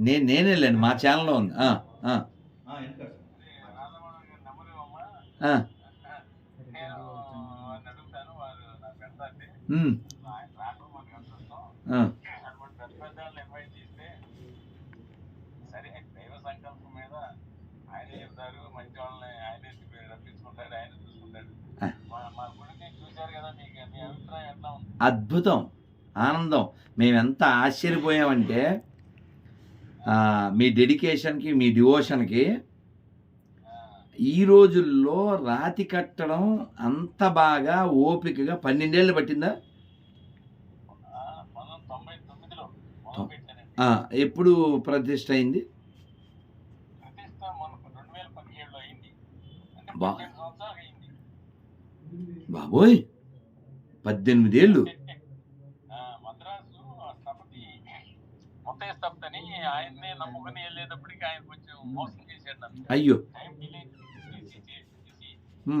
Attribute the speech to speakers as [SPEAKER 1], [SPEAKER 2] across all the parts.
[SPEAKER 1] నేను
[SPEAKER 2] నేనేలేండి మా ఛానల్లో ఉంది.
[SPEAKER 1] మంచి వాళ్ళని ఆయనే రప్పించుకుంటాడు ఆయన చూసుకుంటాడు.
[SPEAKER 2] ఆ.
[SPEAKER 1] మా మా గుడిని చూశారు కదా మీకు మీ అభిప్రాయం ఎట్లా ఉంది?
[SPEAKER 2] అద్భుతం ఆనందం. మేము ఎంత ఆశ్చర్యపోయామంటే మీ డెడికేషన్కి మీ డివోషన్కి ఈ రోజుల్లో రాతి కట్టడం అంత బాగా ఓపికగా పన్నెండేళ్ళు పట్టిందా? ఎప్పుడు ప్రతిష్ట అయింది? బా. బాబోయ్ పద్దెనిమిదేళ్ళు.
[SPEAKER 1] ఆ,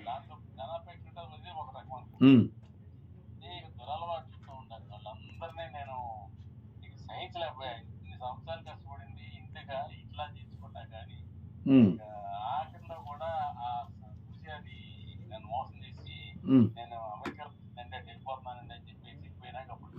[SPEAKER 1] దాంట్లో ధనాపేక్ష ఉంటుంది ఇది ఒక రకం ఈ ఉండాలి వాళ్ళందరినీ నేను ఇక సహించలేకపోయా ఇన్ని సంవత్సరాలు కష్టపడింది ఇంతగా ఇట్లా కానీ ఆఖరిలో కూడా ఆ నన్ను మోసం చేసి నేను అమెరికా వెళ్ళిపోతున్నానండి అని చెప్పేసి పోయినాక అప్పుడు.